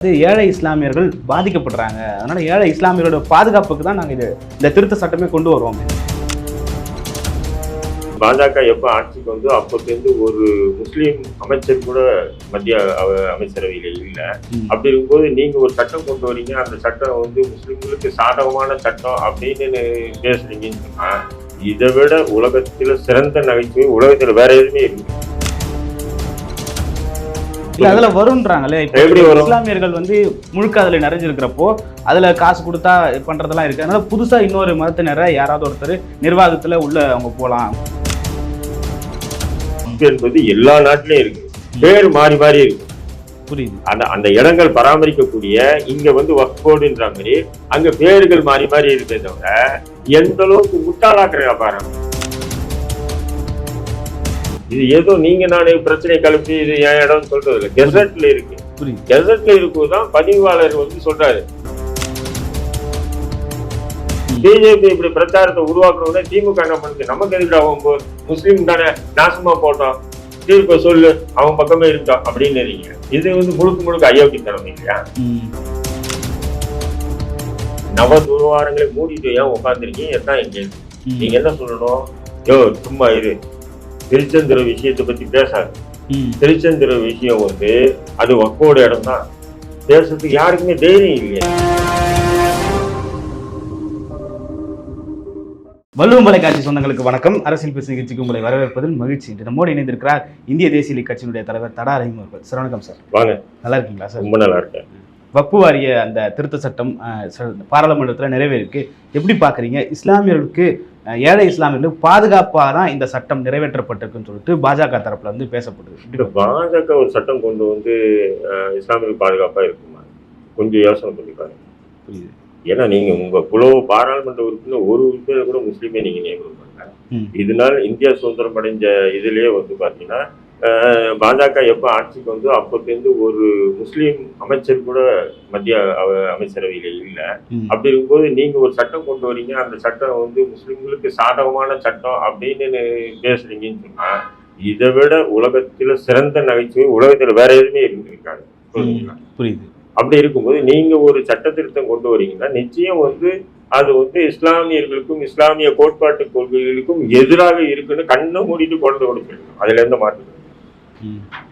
வந்து ஏழை இஸ்லாமியர்கள் பாதிக்கப்படுறாங்க. அதனால ஏழை இஸ்லாமியரோட பாதுகாப்புக்கு தான் நாங்கள் இது இந்த திருத்த சட்டமே கொண்டு வருவோம். பாஜக எப்ப ஆட்சிக்கு வந்து அப்போலேருந்து ஒரு முஸ்லீம் அமைச்சர் கூட மத்திய அமைச்சரவையில இல்ல. அப்படி இருக்கும்போது நீங்க ஒரு சட்டம் கொண்டு வரீங்க. அந்த சட்டம் வந்து முஸ்லிம்களுக்கு சாதகமான சட்டம் அப்படின்னு பேசுறீங்கன்னு சொன்னா இதை விட உலகத்துல சிறந்த நகைச்சுவை உலகத்துல வேற எதுவுமே இல்லை. இல்ல அதுல வரும்ன்றாங்களே. இப்போ? இஸ்லாமியர்கள் வந்து முழுக்க அதுல நிறைஞ்சிருக்கிறப்போ அதுல காசு கொடுத்தா பண்றதெல்லாம் இருக்கு. அதனால புதுசா இன்னொரு மதத்தினரை யாராவது ஒருத்தர் நிர்வாகத்துல உள்ள அவங்க போலாம். என்பது எல்லா நாட்டிலயும் இருக்கு. பேர் மாறி மாறி இருக்கு. புரியுது. அந்த அந்த இடங்கள் பராமரிக்கக்கூடிய இங்க வந்து வக்ஃபோர்டுன்ற மாதிரி அங்க பேர்கள் மாறி மாறி இருக்கே தவிர எந்த அளவுக்கு முட்டாளாக்குற வியாபாரம் இது ஏதோ நீங்க நானே பிரச்சனை கிளப்பி இது என் இடம்னு சொல்றது இல்லை. கெசட்ல இருக்கு. கெசட்ல இருக்குதான் பதிவாளர் வந்து சொல்றாரு. பிஜேபி இப்படி பிரச்சாரத்தை உருவாக்குறவங்க திமுக என்ன பண்ணுது? நமக்கு எதுக்கு அவன் முஸ்லீம் தானே நாசமா போட்டோம் தீர்ப்பை சொல்லு அவன் பக்கமே இருக்கான் அப்படின்னு இருக்கீங்க இது வந்து முழுக்க முழுக்க அயோக்கியத்தனம் இல்லையா? ம். நவ துர்வாரங்களை மூடிட்டு ஏன் உட்காந்துருக்கீங்க எதான் எங்க ம். நீங்க என்ன சொல்லணும்? யோ சும்மா இரு. திருச்செந்துற விஷயத்தை பத்தி பேசாது. ம். திருச்செந்துற விஷயம் வந்து அது வக்கோட இடம் தான் பேசுறதுக்கு யாருக்குமே தைரியம் இல்லையா. வள்ளுவம் தொலைக்காட்சி சொந்தங்களுக்கு வணக்கம். அரசியல் பேசு நிகழ்ச்சிக்கு உங்களை வரவேற்பதில் மகிழ்ச்சி. இன்று நம்மோடு இணைந்திருக்கிறார் இந்திய தேசிய லீக் கட்சியினுடைய தலைவர் தடா ரஹீம் அவர்கள். சார் வணக்கம் சார். வாங்க. நல்லா இருக்கீங்களா சார்? ரொம்ப நல்லா இருக்கேன். வக்பு வாரிய அந்த திருத்த சட்டம் பாராளுமன்றத்தில் நிறைவேறிருக்கு எப்படி பார்க்குறீங்க இஸ்லாமியர்களுக்கு ஏழை இஸ்லாமியர்களுக்கு பாதுகாப்பாக தான் இந்த சட்டம் நிறைவேற்றப்பட்டிருக்குன்னு சொல்லிட்டு பாஜக தரப்புல வந்து பேசப்படுது பாஜக ஒரு சட்டம் கொண்டு வந்து அஹ், இஸ்லாமிய பாதுகாப்பா இருக்குமா? கொஞ்சம் யோசனை பண்ணி பாருங்க. புரியுது. ஏன்னா நீங்க உங்க குழு பாராளுமன்ற உறுப்பினர் ஒரு உறுப்பினர் கூட முஸ்லீமே நீங்க நியமனம் பண்ணல. இதனால இந்தியா சுதந்திரம் அடைஞ்ச இதுலயே வந்து பாத்தீங்கன்னா பாஜக எப்ப ஆட்சிக்கு வந்து அப்போலேருந்து ஒரு முஸ்லீம் அமைச்சர் கூட மத்திய அமைச்சரவையில இல்ல. அப்படி இருக்கும்போது நீங்க ஒரு சட்டம் கொண்டு வரீங்க அந்த சட்டம் வந்து முஸ்லிம்களுக்கு சாதகமான சட்டம் அப்படின்னு பேசுறீங்கன்னு சொன்னா இதை விட உலகத்துல சிறந்த நகைச்சுவை உலகத்துல வேற எதுவுமே இருந்திருக்காது புரியுதுங்களா? புரியுது அப்படி இருக்கும்போது நீங்க ஒரு சட்ட திருத்தம் கொண்டு வரீங்கன்னா நிச்சயம் வந்து அது வந்து இஸ்லாமியர்களுக்கும் இஸ்லாமிய கோட்பாட்டு கொள்கைகளுக்கும் எதிராக இருக்குன்னு கண்ணை மூடிட்டு குழந்தை கூட சொல்லுங்க அதுல இருந்து மாற்று.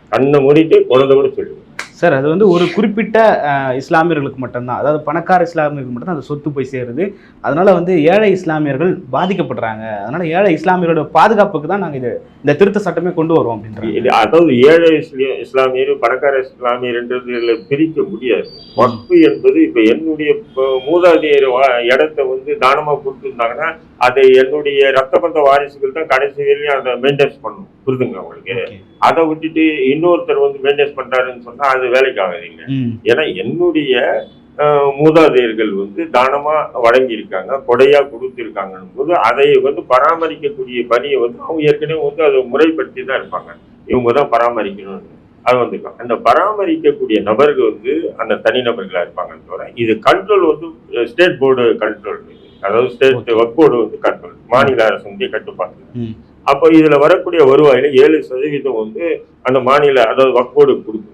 கண்ணை மூடிட்டு குழந்தை கூட சொல்லுங்க சார் அது வந்து ஒரு குறிப்பிட்ட இஸ்லாமியர்களுக்கு மட்டும்தான். அதாவது பணக்கார இஸ்லாமியர்களுக்கு மட்டும்தான் அந்த சொத்து போய் சேருது. அதனால வந்து ஏழை இஸ்லாமியர்கள் பாதிக்கப்படுறாங்க. அதனால ஏழை இஸ்லாமியரோட பாதுகாப்புக்கு தான் நாங்கள் இது இந்த திருத்த சட்டமே கொண்டு வருவோம் அப்படின்றாங்க. இது அதாவது ஏழை இஸ்லி- இஸ்லாமியர் பணக்கார இஸ்லாமியர்ன்றது பிரிக்க முடியாது. வக்ஃபு என்பது இப்ப என்னுடைய மூதாதையர் இடத்த வந்து தானமா கொடுத்துருந்தாங்கன்னா அதை என்னுடைய ரத்த பந்த வாரிசுகள் தான் கடைசி வரையும் அதை மெயின்டைன்ஸ் பண்ணணும் புரிதுங்க உங்களுக்கு? Okay. அதை விட்டுட்டு இன்னொருத்தர் வந்து மெயின்டைன்ஸ் பண்றாருன்னு சொன்னா அது வேலைக்கு ஆகாதீங்க. ஏன்னா என்னுடைய மூதாதையர்கள் வந்து தானமா வழங்கி இருக்காங்க கொடையா கொடுத்துருக்காங்கன்னும் போது அதை வந்து பராமரிக்கக்கூடிய பணியை வந்து அவங்க ஏற்கனவே வந்து அதை முறைப்படுத்தி தான் இருப்பாங்க. இவங்க தான் பராமரிக்கணும்னு. அது வந்துருக்காங்க அந்த பராமரிக்கக்கூடிய நபர்கள் வந்து அந்த தனிநபர்களா இருப்பாங்கன்னு தவிர இது கண்ட்ரோல் வந்து ஸ்டேட் போர்டு கண்ட்ரோல் அதாவது ஸ்டேட் போர்டு வந்து கண்ட்ரோல் மாநில அரசு கட்டுப்பாடு. ம். அப்போ இதுல வரக்கூடிய வருவாயில ஏழு சதவீதம் வந்து அந்த மாநில அதாவது போர்டு கொடுக்கும்.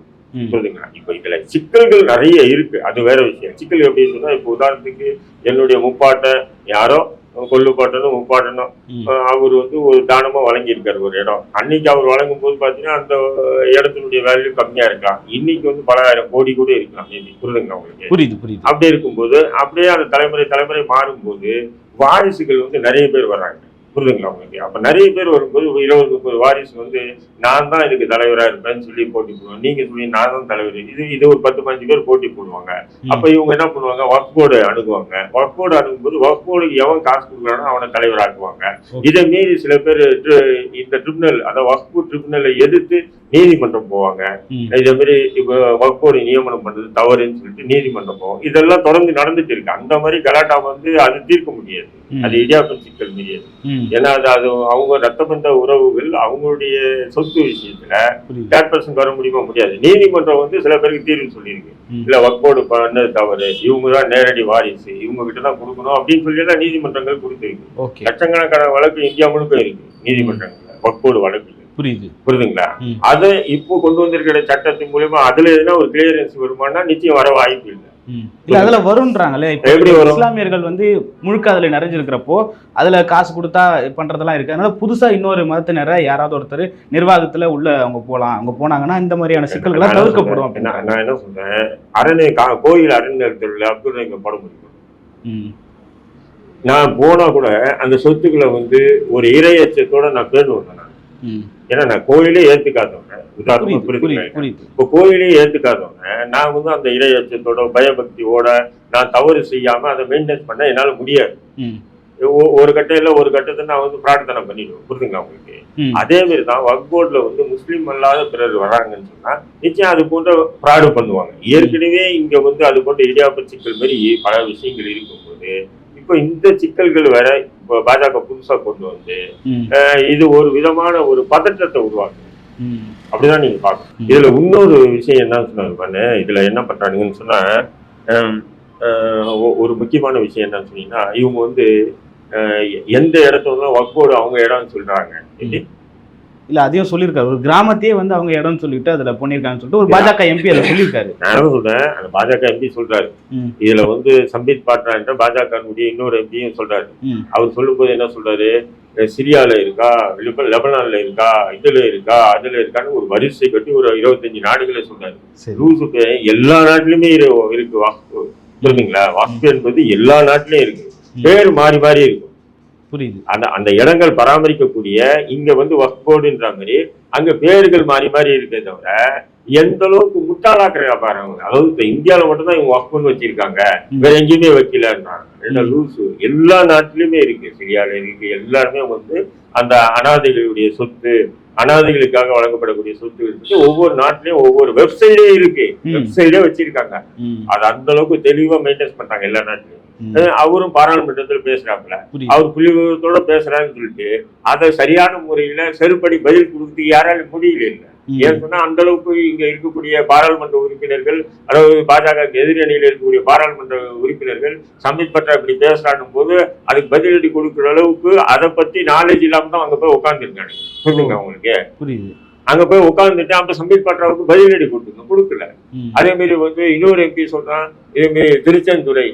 புரியுதுங்களா இப்போ இதுல சிக்கல்கள் நிறைய இருக்கு. அது வேற விஷயம். சிக்கல் எப்படின்னு சொன்னா இப்போ உதாரணத்துக்கு என்னுடைய முப்பாட்டை யாரோ கொல்லுப்பாட்டனும் முப்பாட்டனும் ம். அஹ் அவர் வந்து ஒரு தானமா வழங்கியிருக்காரு ஒரு இடம். அன்னைக்கு அவர் வழங்கும் போது பாத்தீங்கன்னா அந்த இடத்தினுடைய வேல்யூ கம்மியா இருக்கலாம் இன்னைக்கு வந்து பலாயிரம் கோடி கூட இருக்கலாம். புரியுதுங்களா உங்களுக்கு? புரியுது புரியுது. அப்படி இருக்கும்போது அப்படியே அந்த தலைமுறை தலைமுறை மாறும்போது வாரிசுகள் வந்து நிறைய பேர் வர்றாங்க. புரியுதுங்களா உங்களுக்கு? அப்ப நிறைய பேர் வரும்போது இருபது முப்பது வாரிசு வந்து நான் தான் இதுக்கு தலைவரா இருப்பேன்னு சொல்லி போட்டி போடுவாங்க. நீங்க சொல்லி நான் தான் தலைவர். இது இது ஒரு பத்து பதினஞ்சு பேர் போட்டி போடுவாங்க. அப்ப இவங்க என்ன பண்ணுவாங்க? ஒர்க் போர்டு அணுகுவாங்க. ஒர்க் போர்டு அணுகும்போது ஒர்க் போர்டுக்கு எவன் காசு கொடுக்குறானோ அவனை தலைவராக்குவாங்க. இதை மீறி சில பேர் இந்த ட்ரிபுனல் அதாவது ஒர்க் போர்ட் ட்ரிபுனலை எதிர்த்து நீதிமன்றம் போவாங்க. இதே மாதிரி இப்போ ஒர்க் போர்டு நியமனம் பண்றது தவறுன்னு சொல்லிட்டு நீதிமன்றம் போகும் இதெல்லாம் தொடர்ந்து நடந்துட்டு இருக்கு. அந்த மாதிரி கலாட்டா வந்து அது தீர்க்க முடியாது. அது இடியாப்பம் சிக்கல் முடியாது ம். ஏன்னா அது அது அவங்க ரத்த பந்த உறவுகள் அவங்களுடைய சொத்து விஷயத்துல புரியுது. தேர்ட் பர்சன் வர முடியுமா முடியாது. நீதிமன்றம் வந்து சில பேருக்கு தீர்வு சொல்லியிருக்கு. இல்ல ஒர்க் போர்டு பண்ணது தவறு. இவங்க தான் நேரடி வாரிசு. இவங்க கிட்ட தான் கொடுக்கணும் அப்படின்னு சொல்லி எல்லாம் நீதிமன்றங்கள் கொடுத்துருக்கு. லட்சக்கணக்கான வழக்கு இந்தியா முழுக்க இருக்கு. நீதிமன்றங்கள்ல. ஒர்க் போர்டு வழக்கு. புரியுது. புரியுதுங்களா. அதை இப்போ கொண்டு வந்திருக்கிற சட்டத்தின் மூலியமா அதுல எதுனா ஒரு கிளியரன்ஸ் வருமானா நிச்சயம் வர வாய்ப்பு இல்லை. இல்ல அதுல வரும்ன்றாங்களே. இப்ப? இஸ்லாமியர்கள் வந்து முழுக்க அதுல நிறைஞ்சிருக்கிறப்போ அதுல காசு கொடுத்தா பண்றதெல்லாம் இருக்கு. அதனால புதுசா இன்னொரு மதத்தினரை யாராவது ஒருத்தர் நிர்வாகத்துல உள்ள அவங்க போலாம். அவங்க போனாங்கன்னா இந்த மாதிரியான சிக்கல்கள்லாம் என்ன தவிர்க்கப்படும் அப்படின்னா நான் என்ன சொல்றேன்? அரணை கா- கோயில் அறநிலையத்தில் அப்துல் படம் முடியும். ம். நான் போனா கூட அந்த சொத்துக்களை வந்து ஒரு இரையச்சத்தோட நான் ம். ஏன்னா நான் கோயிலே ஏத்துக்காதவங்க. உதாரணமா புரியுது இப்போ கோயிலே ஏத்துக்காதவங்க நான் வந்து அந்த இரையச்சத்தோட பயபக்தியோட நான் தவறு செய்யாம அதை மெயின்டைன் பண்ண என்னால முடியாது. ஒரு கட்டையில ஒரு கட்டத்தை நான் வந்து பிரார்த்தனை பண்ணிடுவேன். புரியுதுங்களா உங்களுக்கு? ம். அதே மாதிரி தான் வக் போர்டில் வந்து முஸ்லீம் அல்லாத பிறர் வராங்கன்னு சொன்னா நிச்சயம் அது போன்ற ஃப்ராடு பண்ணுவாங்க. ஏற்கனவே இங்க வந்து அது போன்ற இடியாப்ப சிக்கல் மாதிரி பல விஷயங்கள் இருக்கும்போது இப்போ இந்த சிக்கல்கள் வேற பாஜக புதுசா கொண்டு வந்து இது ஒரு விதமான ஒரு பதற்றத்தை உருவாக்கும் ம். அப்படிதான் நீங்க பார்க்கணும் ம். இதுல இன்னொரு விஷயம் என்ன சொன்னாங்க இதுல என்ன பண்றானுங்கன்னு சொன்னா ஒரு முக்கியமான விஷயம் என்னன்னு சொன்னீங்கன்னா இவங்க வந்து எந்த இடத்துல வக்போர்டு அவங்க இடம்னு சொல்றாங்க? இல்ல அதையும் சொல்லியிருக்காரு. ஒரு கிராமத்தையே வந்து அவங்க இடம்னு சொல்லிட்டு அதுல பண்ணிருக்காங்கன்னு சொல்லிட்டு ஒரு பாஜக எம்பி அதை சொல்லியிருக்காரு. நான் என்ன சொல்றேன்? அந்த பாஜக எம்பி சொல்றாரு. ம். இதுல வந்து சம்பித் பாட்ரா என்ற பாஜக இன்னொரு எம்பியும் சொல்றாரு. ம். அவர் சொல்லும்போது என்ன சொல்றாரு? அஹ் சிரியால இருக்கா? லெப- லெபனான்ல இருக்கா? இதுல இருக்கா? அதுல இருக்கான்னு ஒரு வரிசை கட்டி ஒரு இருபத்தஞ்சு நாடுகளை சொல்றாரு. சரி. ரூசுக்கு எல்லா நாட்டிலுமே இரு- இருக்கு புரியுதுங்களா வாக்கு என்பது எல்லா நாட்டிலயும் இருக்கு. பேர் மாறி மாறி இருக்கும் புரியுது. அந்த அந்த இடங்கள் பராமரிக்கக்கூடிய இங்க வந்து வக்ஃப் போர்டுன்ற மாதிரி அங்க பேர்கள் மாறி மாறி இருக்கே தவிர எந்த அளவுக்கு முட்டாளாக்குற பாருங்க. அதாவது இப்ப இந்தியாவில மட்டும்தான் இவங்க வக்ஃப்னு வச்சிருக்காங்க. ம். வேற எங்கேயுமே வைக்கலன்றாங்க. என்ன. லூசு எல்லா நாட்டிலுமே இருக்கு. சிரியால இருக்கு. எல்லாருமே வந்து அந்த அனாதைகளுடைய சொத்து அனாதைகளுக்காக வழங்கப்படக்கூடிய சொத்து இருக்கு ஒவ்வொரு நாட்டிலயும் ஒவ்வொரு வெப்சைட்டே இருக்கு ம். வெப்சைட்டே வச்சிருக்காங்க. அது அந்த அளவுக்கு தெளிவா மெயின்டைன் பண்றாங்க எல்லா நாட்டிலும் ம். அஹ் அவரும் பாராளுமன்றத்தில் பேசுறாப்புல அவர் புள்ளிவிவரத்தோட பேசுறாருன்னு சொல்லிட்டு அதை சரியான முறையில செருப்படி பதில் கொடுத்து யாராலும் முடியல இல்ல. ஏன்னு சொன்னா அந்த அளவுக்கு இங்க இருக்கக்கூடிய பாராளுமன்ற உறுப்பினர்கள் அதாவது பாஜக எதிர் அணியில இருக்கக்கூடிய பாராளுமன்ற உறுப்பினர்கள் சம்பித் பட்டா இப்படி பேசுறான்னும் போது அதுக்கு பதிலடி கொடுக்குற அளவுக்கு அதை பத்தி நாலேஜ் இல்லாம தான் அங்க போய் உட்காந்துருக்காங்க புரியுதுங்க உங்களுக்கு? புரியுது. அங்க போய் உட்காந்துட்டு அப்ப சம்பித் பட்ராவுக்கு பதிலடி கொடுத்துங்க கொடுக்கல. அதே மாதிரி வந்து இன்னொரு எம்பி சொல்றான் இதே மாதிரி திருச்செந்துறை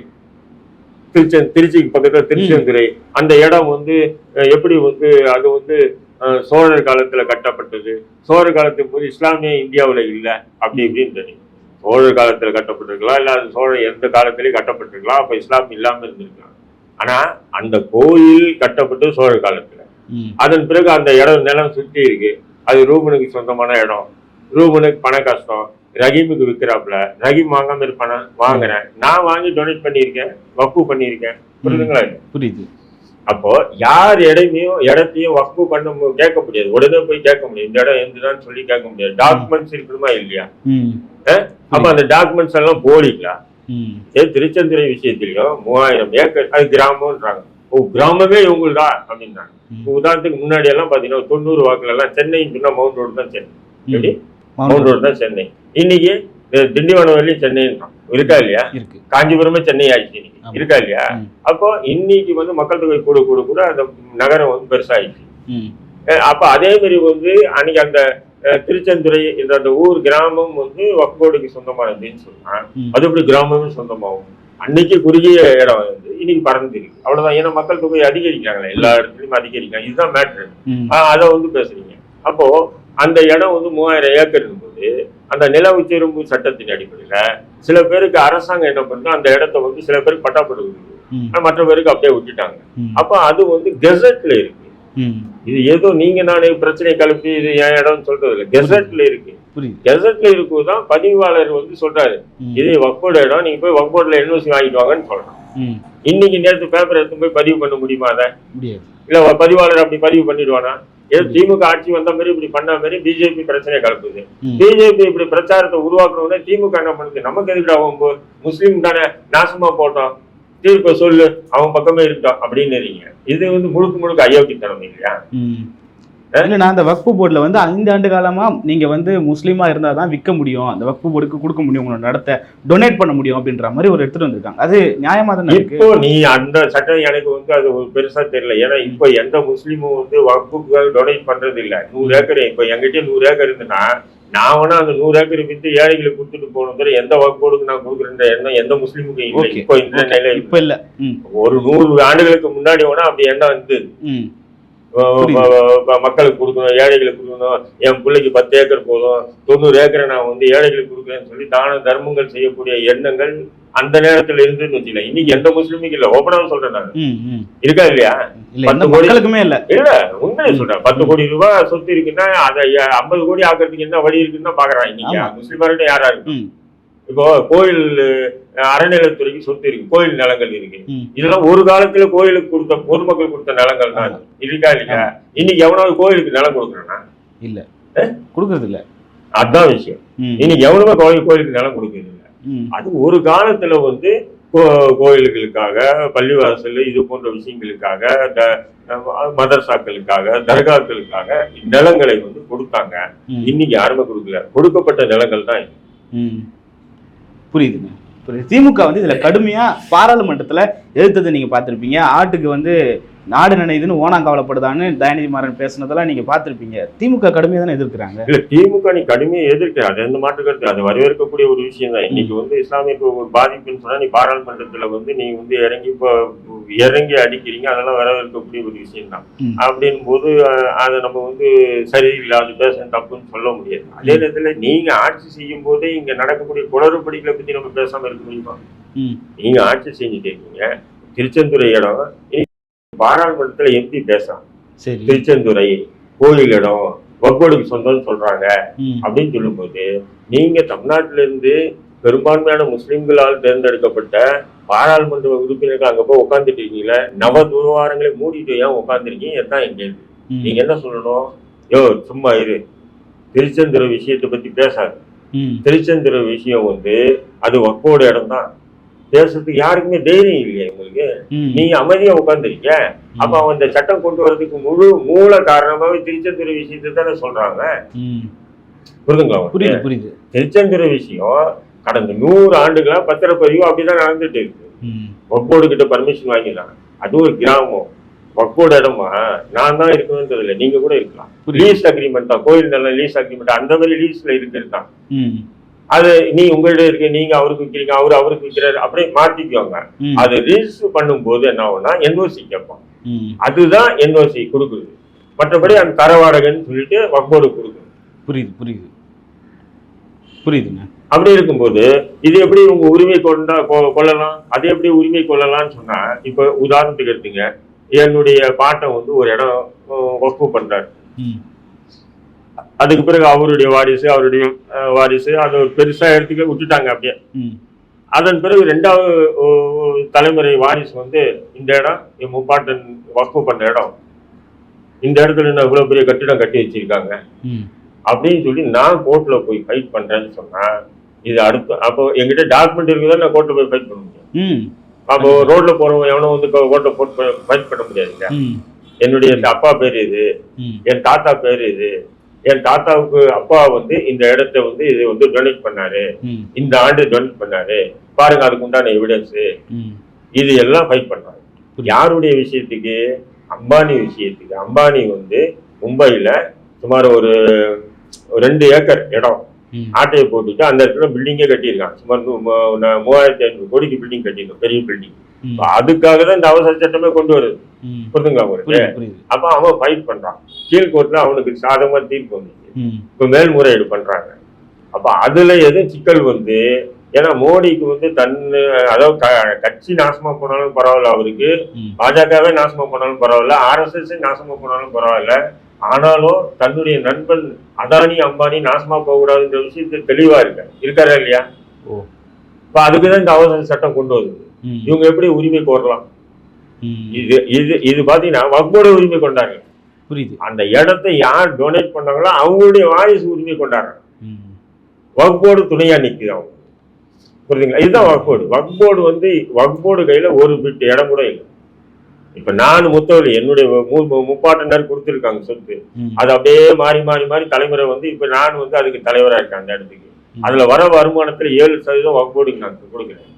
திருச்செந் திருச்சிக்கு பக்கத்துல திருச்செந்துறை அந்த இடம் வந்து எப்படி வந்து அது வந்து சோழர் காலத்துல கட்டப்பட்டது. சோழர் காலத்துக்கு போது இஸ்லாமிய இந்தியாவுல இல்ல அப்படி இப்படின்னு தெரியும். சோழர் காலத்துல கட்டப்பட்டிருக்கலாம் இல்ல அது சோழர் எந்த காலத்திலயும் கட்டப்பட்டிருக்கலாம் அப்ப இஸ்லாம் இல்லாம இருந்திருக்கலாம். ஆனா அந்த கோயில் கட்டப்பட்டு சோழர் காலத்துல. அதன் பிறகு அந்த இடம் நிலம் சுத்தி இருக்கு. அது ரூபனுக்கு சொந்தமான இடம். ரூபனுக்கு பண கஷ்டம். ரஹீமுக்கு விற்கிறாப்புல ரஹீம் வாங்காம இருப்பான? வாங்குறேன். நான் வாங்கி டொனேட் பண்ணியிருக்கேன் வக்கு பண்ணியிருக்கேன். புரியுதுங்களா? புரியுது. அப்போ யார் இடமையும் இடத்தையும் வக்கு பண்ண கேட்க முடியாது. உடனே போய் கேட்க முடியும். இந்த இடம் எந்ததான்னு சொல்லி கேட்க முடியாது. டாக்குமெண்ட்ஸ் இருக்கணுமா இல்லையா. அப்ப அந்த டாக்குமெண்ட்ஸ் எல்லாம் போலிங்களா. ஏ திருச்செந்துறை விஷயத்திலையும் மூவாயிரம் ஏக்கர் அது கிராமம்ன்றாங்க. ஓ கிராமமே இவங்களுதா அப்படின்றாங்க. உதாரணத்துக்கு முன்னாடி எல்லாம் பாத்தீங்கன்னா தொண்ணூறு வாக்குல எல்லாம் சென்னைன்னு சொன்னா மவுண்ட் ரோடு தான் சென்னை. மவுண்ட் ரோடு தான் சென்னை. இன்னைக்கு திண்டிவனம் வரையும் சென்னைன்றான் இருக்கா இல்லையா? இருக்கு. காஞ்சிபுரமே சென்னை ஆயிடுச்சு. இன்னைக்கு. இருக்கா இல்லையா. அப்போ இன்னைக்கு வந்து மக்கள் தொகை கூட கூட கூட அந்த நகரம் வந்து பெருசாயிடுச்சு. அப்ப அதே மாதிரி வந்து அன்னைக்கு அந்த திருச்செந்துறை என்ற அந்த ஊர் கிராமம் வந்து வக்கோடுக்கு சொந்தமானதுன்னு சொன்னா. அது எப்படி கிராமமும் சொந்தமாகும்? அன்னைக்கு குறுகிய இடம் வந்து இன்னைக்கு பறந்துருக்கு அவ்வளவுதான். ஏன்னா மக்கள் தொகை அதிகரிக்கிறாங்களே எல்லா இடத்துலயும் அதிகரிக்கிறாங்க. இதுதான் மேட்ரு. அதை வந்து பேசுறீங்க. அப்போ அந்த இடம் வந்து மூவாயிரம் ஏக்கர் போது அந்த நில உச்சரிம்பு சட்டத்தின் அடிப்படையில சில பேருக்கு அரசாங்கம் என்ன பண்ணுது? அந்த இடத்த வந்து சில பேருக்கு கொடுக்குது. ஆனா மற்ற பேருக்கு அப்படியே விட்டுட்டாங்க. அப்ப அது வந்து கெசட்ல இருக்கு. இது ஏதோ நீங்க நானே பிரச்சனை கிளப்பி இது என் இடம்னு சொல்றது இல்லை கெசட்ல இருக்கு. கெசட்ல இருக்குதான் பதிவாளர் வந்து சொல்றாரு. இது வக்போர்டு இடம் நீங்க போய் வக்போர்ட்ல என்ஓசி வாங்கிட்டு வாங்கன்னு சொல்றான். இன்னைக்கு நேரத்து பேப்பர் எடுத்து போய் பதிவு பண்ண முடியுமா அதை? இல்ல பதிவாளர் அப்படி பதிவு பண்ணிடுவானா? ஏதோ திமுக ஆட்சி வந்த மாதிரி இப்படி பண்ண மாதிரி பிஜேபி பிரச்சனை கலப்புது. பிஜேபி இப்படி பிரச்சாரத்தை உருவாக்கணும்னா திமுக என்ன பண்ணுது? நமக்கு எதுக்குடா அவன் முஸ்லீம் தானே நாசமா போட்டோம் தீர்ப்பை சொல்லு அவன் பக்கமே இருக்கட்டும் அப்படின்னு இது வந்து முழுக்க முழுக்க அயோக்கியத்தனம் இல்லையா? ம். இல்லைண்ணா அந்த வக்ஃபு போர்டில் வந்து ஐந்து ஆண்டு காலமா நீங்க வந்து முஸ்லீமா இருந்தா தான் விற்க முடியும். அந்த வக்ஃபு போர்டுக்கு கொடுக்க முடியும் உங்களோட நடத்த டொனேட் பண்ண முடியும் அப்படின்ற மாதிரி ஒரு எடுத்துட்டு வந்திருக்காங்க. அது நியாயமா தானே இப்போ நீ அந்த சட்டம் எனக்கு வந்து அது ஒரு பெருசா தெரியல. ஏன்னா இப்போ எந்த முஸ்லீமும் வந்து வகுப்புக்கு டொனேட் பண்றது இல்ல நூறு ஏக்கர் இப்போ என்கிட்ட நூறு ஏக்கர் இருந்துன்னா நான் வேணா அந்த நூறு ஏக்கர் வித்து ஏழைகளுக்கு கொடுத்துட்டு தவிர எந்த வகுப்போடுக்கு நான் கொடுக்குறேன் எண்ணம் எந்த முஸ்லீமுக்கும் இல்லை. இப்போ இந்த நிலையில இப்ப இல்ல. ஒரு நூறு ஆண்டுகளுக்கு முன்னாடி வேணா அப்படி எண்ணம் வந்து ம். மக்களுக்கு கொடுக்கணும் ஏழைகளுக்கு கொடுக்கணும். என் பிள்ளைக்கு பத்து ஏக்கர் போதும். தொண்ணூறு ஏக்கரை நான் வந்து ஏழைகளுக்கு கொடுக்குறேன்னு சொல்லி தான தர்மங்கள் செய்யக்கூடிய எண்ணங்கள் அந்த நேரத்துல இருந்துன்னு வச்சுக்கலாம் இன்னைக்கு எந்த முஸ்லீமுக்கு இல்ல. ஓப்பனாக சொல்றேன் நான். இருக்கா இல்லையா? பத்து கோடி- மக்களுக்குமே இல்ல. இல்ல உண்மையை சொல்றேன். பத்து கோடி ரூபாய் சொத்து இருக்குன்னா அதை ஐம்பது கோடி ஆக்கிறதுக்கு என்ன வழி இருக்குன்னு பாக்குறான் இன்னைக்கு. முஸ்லீமார்கிட்ட யாரா இருக்கு இப்போ கோயில் அறநிலையத்துறைக்கு சொத்து இருக்கு கோயில் நிலங்கள் இருக்கு. இதெல்லாம் ஒரு காலத்துல கோயிலுக்கு கொடுத்த பொதுமக்கள் கொடுத்த நிலங்கள் தான். இருக்கா இல்லையா? இன்னைக்கு எவனாவது கோயிலுக்கு நிலம் கொடுக்குறானா? இல்ல. கொடுக்கறது இல்ல. அதான் விஷயம். இன்னைக்கு எவனுமே கோயில் கோயிலுக்கு நிலம் கொடுக்கறது இல்ல. அது ஒரு காலத்துல வந்து கோயில்களுக்காக பள்ளிவாசல் இது போன்ற விஷயங்களுக்காக மதரசாக்களுக்காக தர்காக்களுக்காக நிலங்களை வந்து கொடுத்தாங்க. இன்னைக்கு யாருமே கொடுக்கல. கொடுக்கப்பட்ட நிலங்கள் தான் புரியுதுங்க. புரியுது. திமுக வந்து இதுல கடுமையா பாராளுமன்றத்துல எதிர்த்ததை நீங்க பார்த்துருப்பீங்க. ஆட்டுக்கு வந்து நாடு நினைதுன்னு ஓனாங் கவலைப்படுதான்னு தயாநிதி மாறன் பேசுனதெல்லாம் நீங்க பார்த்திருப்பீங்க. திமுக கடுமையா தானே எதிர்க்கிறாங்க. இல்ல திமுக நீ கடுமையை எதிர்க்க அது எந்த மாற்று கருத்து அது வரவேற்கக்கூடிய ஒரு விஷயம் தான். இன்னைக்கு வந்து இஸ்லாமிய ஒரு பாதிப்புன்னு சொன்னா நீ பாராளுமன்றத்துல வந்து நீ வந்து இறங்கி இப்போ இறங்கி அடிக்கிறீங்க அதெல்லாம் வரவேற்கக்கூடிய ஒரு விஷயம் தான். அப்படின் போது அதை நம்ம வந்து சரியில்லை அது பேச தப்புன்னு சொல்ல முடியாது. அதே நேரத்துல நீங்க ஆட்சி செய்யும் போதே இங்க நடக்கக்கூடிய குளறுபடிகளை பத்தி நம்ம பேசாம இருக்க முடியுமா? நீங்க ஆட்சி செஞ்சுட்டு இருக்கீங்க. திருச்செந்துறை இடம் பாராளுமன்றத்துல எப்படி சரி. திருச்செந்துறை கோயில் இடம் வக்கோடுக்கு சொந்தம்னு சொல்றாங்க. அப்படின்னு சொல்லும்போது நீங்க தமிழ்நாட்டில இருந்து பெரும்பான்மையான முஸ்லிம்களால் தேர்ந்தெடுக்கப்பட்ட பாராளுமன்ற உறுப்பினர்கள் அங்க போய் உட்காந்துட்டு இருக்கீங்களே நவ துவாரங்களை மூடிட்டு ஏன் உட்காந்துருக்கீங்க எதான் ம். நீங்க என்ன சொல்லணும்? யோ சும்மா இரு. திருச்செந்துறை விஷயத்தை பத்தி பேசாது. திருச்செந்துறை விஷயம் வந்து அது வக்கோட இடம் தான் பேசுறதுக்கு யாருக்குமே தைரியம் இல்லையா உங்களுக்கு. நீங்க அமைதியா உட்காந்துருக்க அப்ப அவன் இந்த சட்டம் கொண்டு வரதுக்கு முழு மூல காரணமாவே திருச்செந்துறை விஷயத்தை தானே சொல்றாங்க. புரிதுங்களா? புரியுது புரியுது. திருச்செந்துறை விஷயம் கடந்த நூறு ஆண்டுகளா பத்திரப்பதிவு அப்படிதான் நடந்துட்டு இருக்கு. வக்கோடு கிட்ட பர்மிஷன் வாங்கிடலாம். அது ஒரு கிராமம். வக்கோட இடமா? நான் தான் இருக்கணுன்றது இல்லை நீங்க கூட இருக்கலாம். லீஸ் அக்ரிமெண்ட் தான். கோயில் நல்ல லீஸ் அக்ரிமெண்ட் அந்த மாதிரி லீஸ்ல இருக்கிறது தான் அது நீ உங்கள்ட்ட இருக்கு நீங்க அவருக்கு விற்கிறீங்க அவரு அவருக்கு விற்கிறாரு அப்படியே மாத்திக்குவாங்க ம். அது ரிஜிஸ்டர் பண்ணும்போது என்ன ஆகும்னா என்ஓசி கேட்போம் அதுதான் என்ஓசி கொடுக்குது. மற்றபடி அந்த தர வாடகைன்னு சொல்லிட்டு வக்கோடு கொடுக்குது. புரியுது புரியுது. புரியுதுங்க. அப்படி இருக்கும்போது இது எப்படி உங்க உரிமை கொண்டா கொள்ளலாம்? அது எப்படி உரிமை கொள்ளலாம்னு சொன்னா இப்ப உதாரணத்துக்கு எடுத்துங்க. என்னுடைய பாட்டன் வந்து ஒரு இடம் ஒப்பு பண்றாரு. அதுக்கு பிறகு அவருடைய வாரிசு அவருடைய வாரிசு அதை ஒரு பெருசா எடுத்துக்க விட்டுட்டாங்க அப்படியே. அதன் பிறகு ரெண்டாவது தலைமுறை வாரிசு வந்து இந்த இடம் என் முப்பாட்டன் வக்கு பண்ண இடம். இந்த இடத்துல நான் இவ்வளவு பெரிய கட்டிடம் கட்டி வச்சிருக்காங்க. அப்படின்னு சொல்லி நான் கோர்ட்ல போய் ஃபைட் பண்றேன்னு சொன்னா இது அடுத்து அப்போ என்கிட்ட டாக்குமெண்ட் இருக்குதா நான் கோர்ட்ல போய் ஃபைட் பண்ண முடியும்? அப்போ ரோட்ல போறவன் எவனும் வந்து கோர்ட்ல போட்டு ஃபைட் பண்ண முடியாதுங்க என்னுடைய அப்பா பேர் இது என் தாத்தா பேர் இது என் தாத்தாவுக்கு அப்பா வந்து இந்த இடத்த வந்து இது வந்து டொனேட் பண்ணாரு. இந்த ஆண்டு டொனேட் பண்ணாரு. பாருங்க அதுக்கு உண்டான எவிடன்ஸ் இது எல்லாம் ஃபைட் பண்றாங்க. யாருடைய விஷயத்துக்கு? அம்பானி விஷயத்துக்கு. அம்பானி வந்து மும்பைல சுமார் ஒரு ரெண்டு ஏக்கர் இடம். ஆட்டையை போட்டுட்டு அந்த இடத்துல பில்டிங்கே கட்டியிருக்கான் சுமார் மூவாயிரத்தி ஐநூறு கோடிக்கு பில்டிங் கட்டியிருக்கோம் பெரிய பில்டிங் அதுக்காக தான் இந்த அவசர சட்டமே கொண்டு வருது. புரிதுங்களா உங்களுக்கு? அப்ப அவன் ஃபைட் பண்றான். கீழ் கோர்ட்ல அவனுக்கு சாதகமா தீர்ப்பு வந்துச்சு. இப்ப மேல்முறையீடு பண்றாங்க. அப்ப அதுல எதுவும் சிக்கல் வந்து ஏன்னா மோடிக்கு வந்து தன்னு அதாவது கட்சி நாசமா போனாலும் பரவாயில்ல அவருக்கு. பாஜகவே நாசமா போனாலும் பரவாயில்ல. ஆர்எஸ்எஸ் நாசமா போனாலும் பரவாயில்ல. ஆனாலும் தன்னுடைய நண்பன் அதானி அம்பானி நாசமா போக கூடாதுன்ற விஷயத்துல தெளிவா இருக்க இருக்காரா இல்லையா? இப்ப அதுக்குதான் இந்த அவசர சட்டம் கொண்டு வருது. இவங்க எப்படி உரிமை கோரலாம்? இது இது இது பாத்தீங்கன்னா வக்போட உரிமை கொண்டாங்க. புரியுது. அந்த இடத்தை யார் டொனேட் பண்ணாங்களோ அவங்களுடைய வாரிசு உரிமை கொண்டாடுறாங்க ம். வக்போர்டு துணையா நிக்குது அவங்க. புரியுதுங்களா? இதுதான் வக்போர்டு வக்போர்டு வந்து வக்போர்டு கையில ஒரு பிட் இடம் கூட இல்லை. இப்ப நான் முத்தவழி என்னுடைய முப்பாட்டனர் கொடுத்துருக்காங்க சொத்து. அது அப்படியே மாறி மாறி மாறி தலைமுறை வந்து இப்ப நான் வந்து அதுக்கு தலைவரா இருக்கேன் அந்த இடத்துக்கு. அதுல வர வருமானத்துல ஏழு சதவீதம் வக்போர்டுக்கு நான் கொடுக்குறேன்.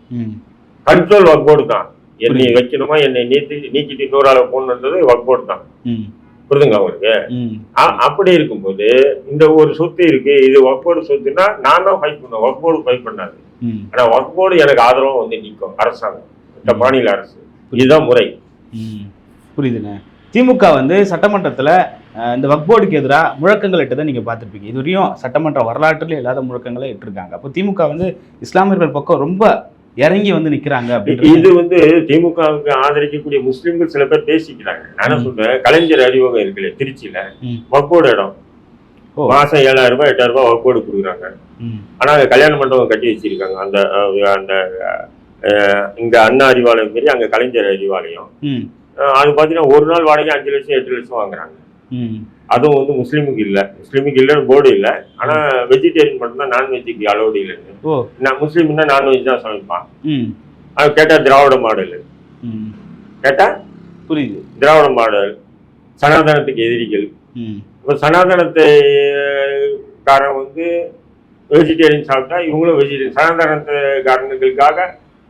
கண்ட்ரோல் வக்போர்டு தான். என்னை வைக்கணுமா என்னை நீட்டி நீக்கிட்டு இன்னொரு ஆளை போகணுன்றது வக்போர்டு தான். ம். புரிதுங்களா உங்களுக்கு? ம். அ- அப்படி இருக்கும்போது இந்த ஒரு சொத்து இருக்கு இது வக்போர்டு சொத்துன்னா நான் தான் ஃபைட் பண்ணுவேன் வக்போர்டு ஃபைட் பண்ணாது. ஆனா வக்போர்டு எனக்கு ஆதரவா வந்து நிற்கும் அரசாங்கம் இந்த மாநில அரசு. இதுதான் முறை. புரியுதுண்ணே திமுக வந்து சட்டமன்றத்துல இந்த வக்போர்டுக்கு எதிராக முழக்கங்கள் இட்டதை நீங்க பார்த்திருப்பீங்க. இதுவரையும் சட்டமன்ற வரலாற்றில் இல்லாத முழக்கங்களை இட்டிருக்காங்க. அப்போ திமுக வந்து இஸ்லாமியர்கள் பக்கம் ரொம்ப இறங்கி வந்து நிக்கிறாங்க அப்படின்றது இது வந்து திமுகவுக்கு ஆதரிக்கக்கூடிய முஸ்லிம்கள் சில பேர் பேசிக்கிறாங்க நான். சொல்றேன் கலைஞர் அறிவகம் இருக்குல்ல திருச்சியில ம். வக்போர்டு இடம். மாசம் ஏழாயிரம் ரூபாய் எட்டாயிரம் ரூபாய் வக்போர்டு கொடுக்குறாங்க. ஆனா அங்க கல்யாண மண்டபம் கட்டி வச்சிருக்காங்க அந்த அந்த இங்க அண்ணா அறிவாலயம் மாரி அங்க கலைஞர் அறிவாலயம் அது பாத்தீங்கன்னா ஒரு நாள் வாடகை அஞ்சு லட்சம் எட்டு லட்சம் வாங்குறாங்க. அதுவும் வந்து முஸ்லீமுக்கு இல்ல. முஸ்லீமுக்கு இல்லைன்னு போர்டு இல்ல. ஆனா வெஜிடேரியன் மட்டும்தான் நான்வெஜ்ஜுக்கு அலோடு இல்லைன்னு நான் முஸ்லீம்னா நான்வெஜ் தான் சமைப்பான். கேட்டா திராவிட மாடல். கேட்டா? புரியுது. திராவிட மாடல். சனாதனத்துக்கு எதிரிகள். இப்போ சனாதனத்தை காரன் வந்து வெஜிடேரியன் சாப்பிட்டா இவங்களும் வெஜிடேரியன் சனாதனத்து காரணங்களுக்காக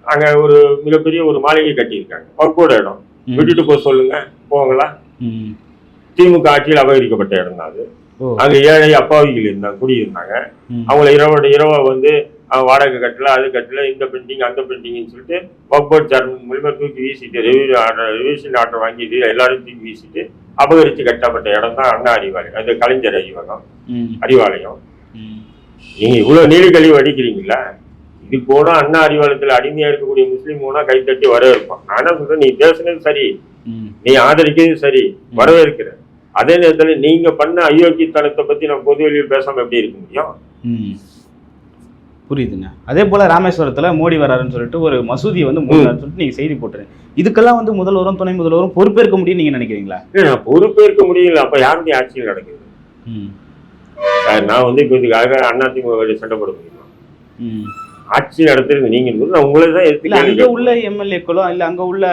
அங்க ஒரு மிகப்பெரிய ஒரு மாளிகை கட்டியிருக்காங்க. வக்கோட இடம். ம். விட்டுட்டு போக சொல்லுங்க. போங்களா? திமுக ஆட்சியில் அபகரிக்கப்பட்ட இடம் தான் அது அங்க ஏழை அப்பாவிகள் இருந்தாங்க குடியிருந்தாங்க. அவங்கள இரவோட இரவா வந்து வாடகை கட்டல அது கட்டல இந்த பெண்டிங் அந்த பெண்டிங்னு சொல்லிட்டு வக்போர்ட் சேர்மன் மூலியமா தூக்கி வீசிட்டு ரெவியூ ஆர்டர் ரிவிஷன் ஆர்டர் வாங்கிட்டு எல்லாரும் தூக்கி வீசிட்டு அபகரித்து கட்டப்பட்ட இடம் தான் அண்ணா அறிவாலயம். அது கலைஞர் அறிவகம் அறிவாலயம். நீங்க இவ்வளவு நீலக்கழிவு அடிக்கிறீங்களா இது போனா அண்ணா அறிவாலயத்துல அடிமையா இருக்கக்கூடிய முஸ்லீம் போனா கை தட்டி வரவேற்பான். நான் என்ன சொல்றேன் நீ பேசுனது சரி. நீ ஆதரிக்கிறது சரி. வரவேற்கிற அதே நேரத்துல நீங்க பண்ண அயோக்கியத்தனத்தை பத்தி நம்ம பொது வெளியில் பேசாம எப்படி இருக்க முடியும்? ம். புரியுதுண்ணே அதே போல ராமேஸ்வரத்துல மோடி வராருன்னு சொல்லிட்டு ஒரு மசூதியை வந்து சொல்லிட்டு நீங்க செய்தி போட்டுருங்க இதுக்கெல்லாம் வந்து முதல்வரும் துணை முதல்வரும் பொறுப்பேற்க முடியும்னு நீங்க நினைக்கிறீங்களா? பொறுப்பேற்க முடியல. அப்ப யாருடைய ஆட்சியில் நடக்குது? நான் வந்து இப்போ இதுக்காக அதிமுக சண்டை போட முடியுமா? ஆட்சி நடத்துறது நீங்க இருக்கும்போது நான் உங்களை தான் எடுத்து அங்க உள்ள எம்எல்ஏக்களோ இல்ல அங்க உள்ள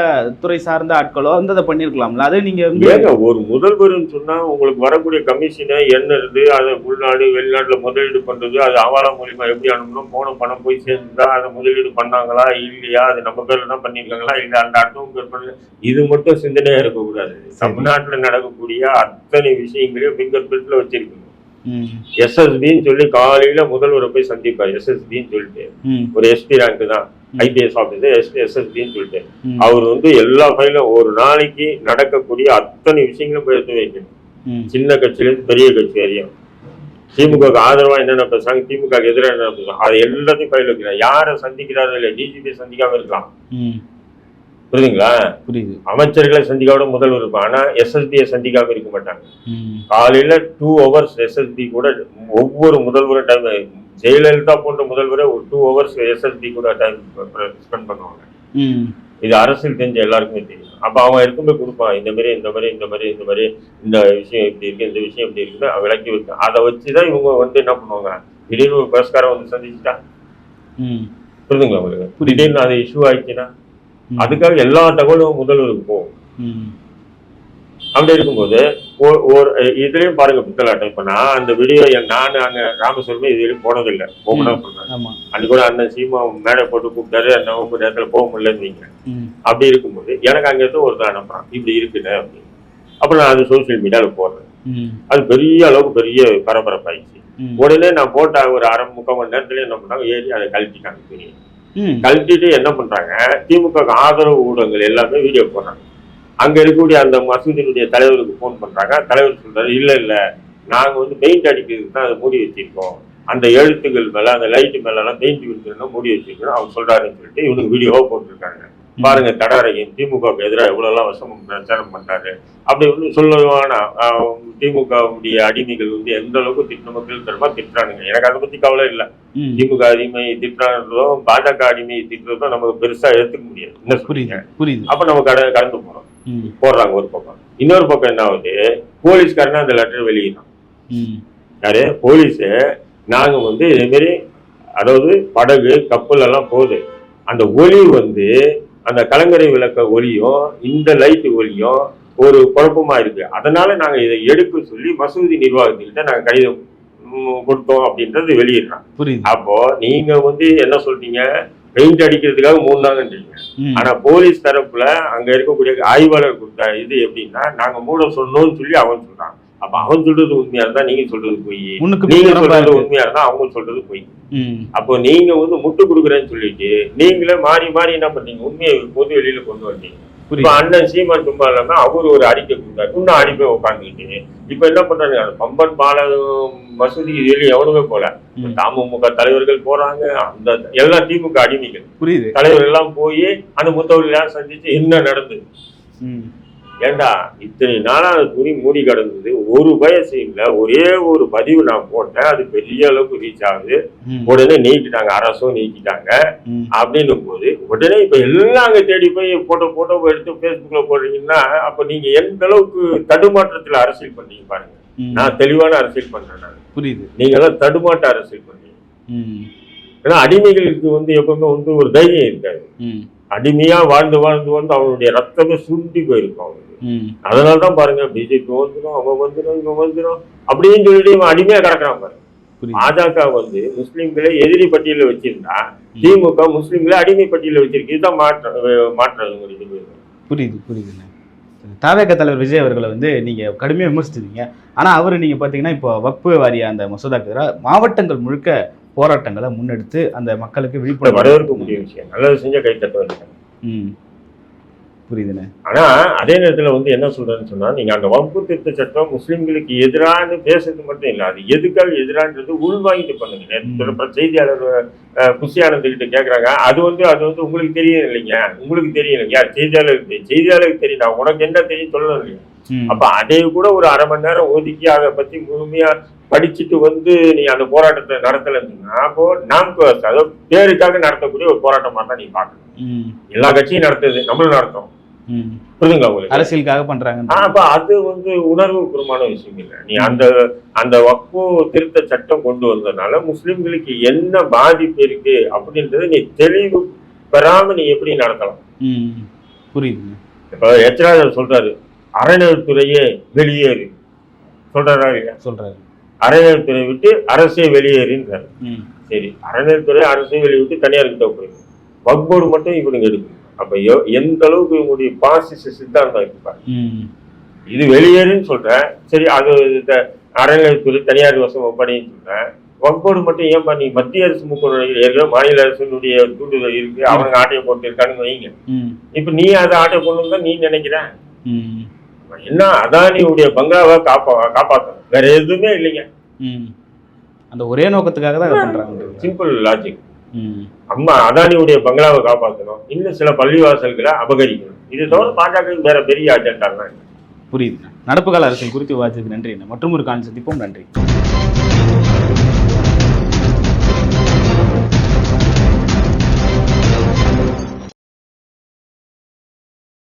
துறை சார்ந்த ஆட்களோ வந்து அதை பண்ணிருக்கலாம்ல. அது நீங்க வந்து ஏங்க ஒரு முதல்வர்னு சொன்னா உங்களுக்கு வரக்கூடிய கமிஷனை என்ன இருந்து அதை உள்நாடு வெளிநாட்டுல முதலீடு பண்றது அது அவாலா மூலியமா எப்படி அனுப்பணும்? போன பணம் போய் சேர்ந்துதா அதை முதலீடு பண்ணாங்களா இல்லையா? அது நம்ம பேர்ல தான் பண்ணிருக்காங்களா? இல்ல அந்த அடுத்தவங்க பேர் பண்ணல இது மட்டும் சிந்தனையா இருக்கக்கூடாது. தமிழ்நாட்டுல நடக்கக்கூடிய அத்தனை விஷயங்களையும் பிங்கர் பிரிண்ட்ல வச்சிருக்கணும். எஸ்எஸ்பின்னு சொல்லி காலையில முதல்வரை போய் சந்திப்பார். எஸ்எஸ்பின்னு சொல்லிட்டு. ஒரு எஸ்பி ரேங்க் தான். ஐபிஎஸ் ஆஃபீஸர் எஸ்பி எஸ்எஸ்பின்னு சொல்லிட்டு. அவர் வந்து எல்லா ஃபைலும் ஒரு நாளைக்கு நடக்கக்கூடிய அத்தனை விஷயங்களும் போய் எடுத்து வைக்கணும். சின்ன கட்சியிலேருந்து பெரிய கட்சி வரையும். திமுக ஆதரவா என்னென்ன பேசுறாங்க? திமுக எதிராக என்ன பேசுறாங்க? அதை எல்லாத்தையும் ஃபைல் வைக்கிறார். யாரை சந்திக்கிறாரோ இல்லை டிஜிபி சந்திக்காம இருக்கலாம். புரியுதுங்களா? புரியுது. அமைச்சர்களை சந்திக்காம முதல்வர் இருப்பான் ஆனா எஸ்எஸ்பியை சந்திக்காம இருக்க மாட்டாங்க. காலையில டூ ஹவர்ஸ் எஸ்எஸ்பி கூட ஒவ்வொரு முதல்வரும் டைம் ஜெயலலிதா போன்ற முதல்வரை ஒரு டூ ஹவர்ஸ் எஸ்எஸ்பி கூட டைம் ஸ்பெண்ட் பண்ணுவாங்க. இது அரசியல் தெரிஞ்ச எல்லாருக்குமே தெரியும். அப்ப அவன் எடுத்துமே கொடுப்பான் இந்த மாதிரி இந்த மாதிரி இந்த மாதிரி இந்த மாதிரி இந்த விஷயம் இப்படி இருக்கு இந்த விஷயம் இப்படி இருக்குன்னு அவன் விளக்கி வைக்க. அதை வச்சுதான் இவங்க வந்து என்ன பண்ணுவாங்க? திடீர்னு ஒரு புரஸ்காரம் வந்து சந்திச்சுட்டா? புரியுதுங்களா உங்களுக்கு. திடீர்னு அது இஷ்யூ ஆயிடுச்சுன்னா? அதுக்காக எல்லா தகவலும் முதல்வருக்கு போகும். அப்படி இருக்கும்போது ஒரு இதுலயும் பாருங்க பித்தலாட்டம் இப்ப நான் அந்த வீடியோ நான் அங்க ராமேஸ்வரமே இதுலயும் போனதில்லை. சொல்றேன் ஆமா. அன்னைக்கு கூட அண்ணன் சீமா மேடை போட்டு கூப்பிட்டாரு அந்த ஒன்பது நேரத்துல போக முடியலன்னு அப்படி இருக்கும்போது எனக்கு அங்க இருந்து ஒரு அனுப்புறான் இப்படி இருக்குன்னு அப்படின்னு. அப்ப நான் அது சோசியல் மீடியால போடுறேன். அது பெரிய அளவுக்கு பெரிய பரபரப்பாயிடுச்சு. உடனே நான் போட்ட ஒரு அரை முக்கால் மணி நேரத்துல என்ன பண்ணாங்க ஏறி அதை கழட்டிட்டாங்க கழட்டிட்டு என்ன பண்றாங்க? திமுக ஆதரவு ஊடகங்கள் எல்லாமே வீடியோ போடுறாங்க. அங்க இருக்கக்கூடிய அந்த மசூதியினுடைய தலைவருக்கு ஃபோன் பண்றாங்க. தலைவர் சொல்றாரு இல்ல இல்ல. நாங்க வந்து பெயிண்ட் அடிக்கிறதுக்கு தான் அதை மூடி வச்சிருக்கோம். அந்த எழுத்துக்கள் மேல அந்த லைட்டு மேல எல்லாம் பெயிண்ட் விழுந்துருந்தா மூடி வச்சிருக்கோம் அவர் சொல்றாருன்னு சொல்லிட்டு இவனுக்கு வீடியோவா போட்டிருக்காங்க. பாருங்க தடாரையும் திமுக க்கு எதிராக எல்லாம் வருஷம் பிரச்சாரம் பண்றாரு. அப்படி வந்து சொல்லுவானா திமுகவுடைய அடிமைகள் வந்து எந்த அளவுக்கு திட்டின மக்கள் தரமா திட்டுறானுங்க. எனக்கு அதை பத்தி கவலை இல்லை. திமுக அடிமை திட்டுறதும் பாஜக அடிமை திட்டுறதும் நமக்கு பெருசா எடுத்துக்க முடியாது. புரியுது புரியுது. அப்ப நம்ம கட கடந்து போறோம். போடுறாங்க ஒரு பக்கம். இன்னொரு பக்கம் என்ன ஆகுது? போலீஸ்காரனா அந்த லெட்டர் வெளியிடும் ம், யாரு? போலீஸ் நாங்க வந்து இதே மாதிரி அதாவது படகு கப்பல் எல்லாம் போகுது. அந்த ஒலி வந்து அந்த கலங்கரை விளக்க ஒளியும் இந்த லைட் ஒளியும் ஒரு குழப்பமா இருக்கு. அதனால நாங்க இதை எடுக்க சொல்லி மசூதி நிர்வாகத்துக்கிட்ட நாங்க கடிதம் கொடுத்தோம் அப்படின்றது வெளியிடுறாங்க. புரியுது. அப்போ நீங்க வந்து என்ன சொல்றீங்க? பெயிண்ட் அடிக்கிறதுக்காக மூணு நாங்கன்றீங்க ம். ஆனா போலீஸ் தரப்புல அங்க இருக்கக்கூடிய ஆய்வாளர் கொடுத்த இது எப்படின்னா நாங்க மூட சொன்னோம்னு சொல்லி அவன் சொல்றான். அப்ப அவன் சொல்றது உண்மையா இருந்தா நீங்க சொல்றது பொய். நீங்க சொல்றது. உண்மையா இருந்தா அவங்க சொல்றது பொய். அப்போ நீங்க வந்து முட்டு கொடுக்குறேன்னு சொல்லிட்டு நீங்களே மாறி மாறி என்ன பண்ணீங்க உண்மையை பொது வெளியில கொண்டு வந்தீங்க. இப்ப அண்ணன் சீமான் சும்மா இல்லாம அவரு ஒரு அறிக்கை கொடுத்தாரு. இன்னும் அடிப்பை உட்காந்துக்கிட்டு இப்ப என்ன பண்றாங்க பம்பன் பால மசூதிக்கு வெளியே எவனுமே போல. அமமுக தலைவர்கள் போறாங்க. அந்த எல்லா திமுக அடிமைகள். புரியுது. தலைவர் எல்லாம் போய் அந்த முத்தவர்கள் சந்திச்சு என்ன நடந்தது? ம். ஏண்டா இத்தனை நாளா அந்த துணி மூடி கிடந்தது ஒரு வயசு இல்ல ஒரே ஒரு பதிவு நான் போட்டேன் அது பெரிய அளவுக்கு ரீச் ஆகுது. உடனே நீக்கிட்டாங்க அரசும் நீக்கிட்டாங்க. அப்படின்னும் போது உடனே இப்ப எல்லாம் அங்க தேடி போய் போட்டோ போட்டோ எடுத்து பேஸ்புக்ல போடுறீங்கன்னா அப்ப நீங்க எந்த அளவுக்கு தடுமாற்றத்துல அரசியல் பண்றீங்க பாருங்க. நான் தெளிவான அரசியல் பண்றேன் நான் புரியுது நீங்க எல்லாம் தடுமாட்ட அரசியல் பண்றீங்க ம். ஏன்னா அடிமைகளுக்கு வந்து எப்பவுமே வந்து ஒரு தைரியம் இருக்காது. அடிமையா வாழ்ந்து வாழ்ந்து வாழ்ந்து அவனுடைய ரத்தமே சுண்டி போயிருக்கும் அவனுக்கு ம். அதனால தான் பாருங்க பிஜேபி வந்துடும் அவன் வந்துடும் இவன் வந்துடும் அப்படின்னு சொல்லிட்டு இவன் அடிமையா கிடக்குறான் பாருங்க பாஜக வந்து முஸ்லிம்களை எதிரி பட்டியல வச்சிருந்தா திமுக முஸ்லிம்களை அடிமை பட்டியல வச்சிருக்கு. இதுதான் மாற்ற மாற்றம் இவங்களுக்கு. புரியுது புரியுதுண்ணே தாவேக தலைவர் விஜய் அவர்களை வந்து நீங்க கடுமையாக விமர்சிச்சிருக்கீங்க. ஆனா அவர் நீங்க பாத்தீங்கன்னா இப்போ வக்பு வாரிய அந்த மசோதாக்கு எதிராக மாவட்டங்கள் முழுக்க போராட்டங்களை முன்னெடுத்து அந்த மக்களுக்கு விழிப்புணர்வு வரவேற்கக்கூடிய விஷயம். நல்லது செஞ்சா கை தட்ட வேண்டியது ம். புரியுதுண்ணே. ஆனா அதே நேரத்துல வந்து என்ன சொல்றேன்னு சொன்னா நீங்க அந்த வகுப்பு திருத்த சட்டம் முஸ்லிம்களுக்கு எதிரான பேசுறது மட்டும் இல்ல அது எதுக்காக எதிரான்றது உள்வாங்கிட்டு பண்ணுங்க சொல்றப்ப செய்தியாளர் ஆனந்த் கிட்ட கேக்குறாங்க அது வந்து அது வந்து உங்களுக்கு தெரியும் இல்லைங்க உங்களுக்கு தெரியும் இல்லைங்க யார் செய்தியாளருக்கு தெரியும் செய்தியாளருக்கு தெரியும் நான் உனக்கு என்ன தெரியும் சொல்லணும் இல்லையா. அப்ப அதை கூட ஒரு அரை மணி நேரம் ஒதுக்கி அதை பத்தி முழுமையா படிச்சுட்டு வந்து நீ அந்த போராட்டத்தை நடத்தலைன்னு அப்போ நாம் அதாவது பேருக்காக நடத்தக்கூடிய ஒரு போராட்டமா தான் நீ பார்க்கணும். ம். எல்லா கட்சியும் நடத்துது நம்மளும் நடத்தும். புரியுதுங்களா உங்களுக்கு? அரசியலுக்காக பண்றாங்க. அப்ப அது வந்து உணர்வுபூர்வமான விஷயம் இல்லை. நீ அந்த அந்த வக்பு திருத்த சட்டம் கொண்டு வந்ததுனால முஸ்லிம்களுக்கு என்ன பாதிப்பு இருக்கு அப்படின்றத நீ தெளிவு பெறாம நீ எப்படி நடத்தலாம்? ம். புரியுதுண்ணே இப்ப எச்ராஜர் சொல்றாரு அறநிலைத்துறையே வெளியேறு. சொல்றாரா இல்லையா? சொல்றாரு. அறநிலைத்துறை விட்டு அரசே வெளியேறுன்றாரு. சரி அறநிலைத்துறை அரசே வெளியிட்டு தனியார் கிட்ட போயிடும் வக்போர்டு மட்டும் இவனுங்க எடுக்கணும் அப்ப எந்த அளவுக்கு இவங்களுடைய பாசிச சித்தாந்தம் இருப்பாங்க. இது வெளியேறுன்னு சொல்றேன் சரி அது இந்த அறநிலையத்துறை தனியார் வசம் ஒப்படைன்னு சொல்றேன் வக்போர்டு மட்டும் ஏன் பண்ணி மத்திய அரசு முக்கிய ஏற்கனவே மாநில அரசினுடைய தூண்டுதல் இருக்கு. அவனுங்க ஆட்டையை போட்டு இருக்கான்னு வைங்க. இப்ப நீ அதை ஆட்டை கொண்டு நீ நினைக்கிற? ம். என்ன அதானியுடைய பங்களாவை காப்பா காப்பாற்றணும் வேற எதுவுமே இல்லைங்க. அந்த ஒரே நோக்கத்துக்காக தான் பண்றாங்க. Simple logic. அம்மா அதானியுடைய பங்களாவை காப்பாற்றணும் இன்னும் சில பள்ளிவாசல்களை அபகரிக்கணும். இது தவிர பாஜக வேற பெரிய அஜெண்டாலாம் புரியுது. நடப்பு கால அரசியல் குறித்து விவாதித்ததுக்கு நன்றி. மற்றும் ஒரு கால் சந்திப்போம். நன்றி.